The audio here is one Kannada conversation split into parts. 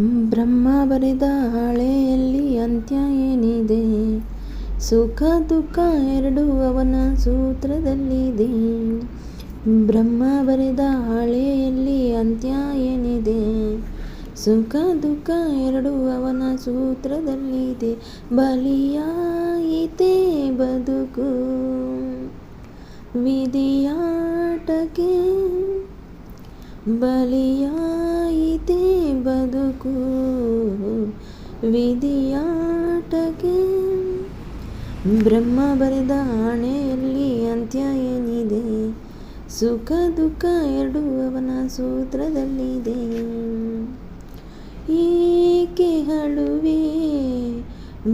ಬ್ರಹ್ಮ ಬರೆದ ಹಾಳೆಯಲ್ಲಿ ಅಂತ್ಯ ಏನಿದೆ? ಸುಖ, ದುಃಖ ಎರಡು ಅವನ ಸೂತ್ರದಲ್ಲಿದೆ. ಬ್ರಹ್ಮ ಬರೆದ ಹಾಳೆಯಲ್ಲಿ ಅಂತ್ಯ ಏನಿದೆ? ಸುಖ, ದುಃಖ ಎರಡು ಅವನ ಸೂತ್ರದಲ್ಲಿದೆ. ಬಲಿಯಾಯಿತೆ ಬದುಕು, ವಿಧಿಯಾಟಕ್ಕೆ ಬಲಿಯಾಯಿತೇ ಬದುಕು, ವಿಧಿಯಾಟಕ್ಕೆ. ಬ್ರಹ್ಮ ಬರೆದ ಆಣೆಯಲ್ಲಿ ಅಂತ್ಯ ಏನಿದೆ ಸುಖ ದುಃಖ ಎರಡೂ ಅವನ ಸೂತ್ರದಲ್ಲಿದೆ. ಏಕೆ ಹಳುವೆ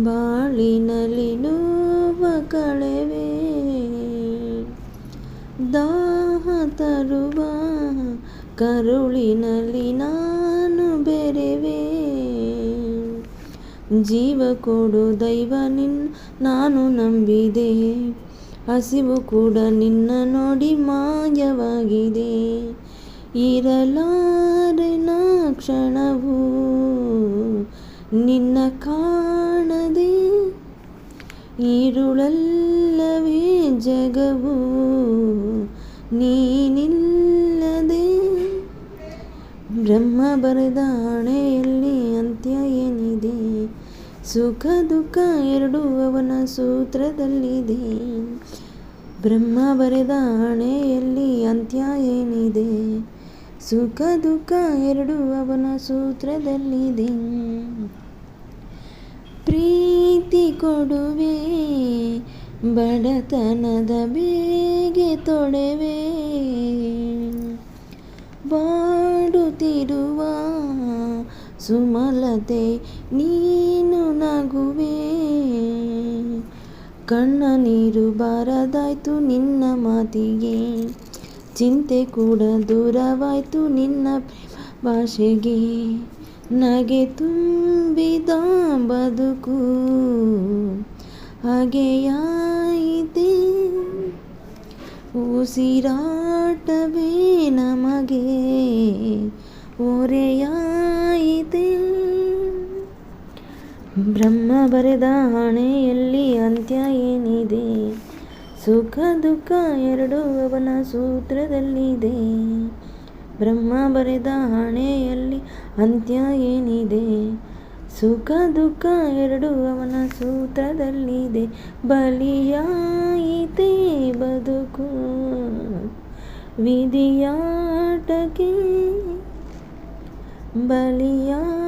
ಬಾಳಿನಲ್ಲಿ ನೋವ ಕಳೆವೆ. ದಾಹ ತರುವ ಕರುಳಿನಲ್ಲಿ ನಾನು ಬೆರೆವೆ. ಜೀವ ಕೊಡು ದೈವ ನಿನ್, ನಾನು ನಂಬಿದೆ. ಹಸಿವು ಕೂಡ ನಿನ್ನ ನೋಡಿ ಮಾಯವಾಗಿದೆ. ಇರಲಾರೆನ ಕ್ಷಣವು, ನಿನ್ನ ಕಾಣದೆ ಈರುಳಲ್ಲವೇ ಜಗವು. ನೀನೆ ಬ್ರಹ್ಮ ಬರೆದ ಹಣೆಯಲ್ಲಿ ಅಂತ್ಯ ಏನಿದೆ? ಸುಖ ದುಃಖ ಎರಡೂ ಅವನ ಸೂತ್ರದಲ್ಲಿದೆ. ಬ್ರಹ್ಮ ಬರೆದ ಹಣೆಯಲ್ಲಿ ಅಂತ್ಯ ಏನಿದೆ? ಸುಖ ದುಃಖ ಎರಡೂ ಅವನ ಸೂತ್ರದಲ್ಲಿದೆ. ಪ್ರೀತಿ ಕೊಡುವೆ, ಬಡತನದ ಬೇಗೆ ತೊಡೆವೆ ಬಾಡುತ್ತಿರುವ ಸುಮಲತೆ ನೀನು ನಗುವೆ. ಕಣ್ಣ ನೀರು ಬಾರದಾಯ್ತು ನಿನ್ನ ಮಾತಿಗೆ. ಚಿಂತೆ ಕೂಡ ದೂರವಾಯ್ತು ನಿನ್ನ ಭಾಷೆಗೆ. ನಗೆ ತುಂಬಿದ ಬದುಕು ಹಾಗೆಯಾಯಿತೆ ಉಸಿರಾಟವೇ ನಮಗೆ ಓರೆಯಾಯಿತೆ. ಬ್ರಹ್ಮ ಬರೆದ ಹಣೆಯಲ್ಲಿ ಅಂತ್ಯ ಏನಿದೆ? ಸುಖ, ದುಃಖ ಎರಡು ಅವನ ಸೂತ್ರದಲ್ಲಿದೆ. ಬ್ರಹ್ಮ ಬರೆದ ಹಣೆಯಲ್ಲಿ ಅಂತ್ಯ ಏನಿದೆ? ಸುಖ, ದುಃಖ ಎರಡು ಅವನ ಸೂತ್ರದಲ್ಲಿದೆ. ಬಲಿಯಾಯಿತೇ. ವಿಧಿಯಾಟಕ್ಕೆ ಬಲಿಯಾ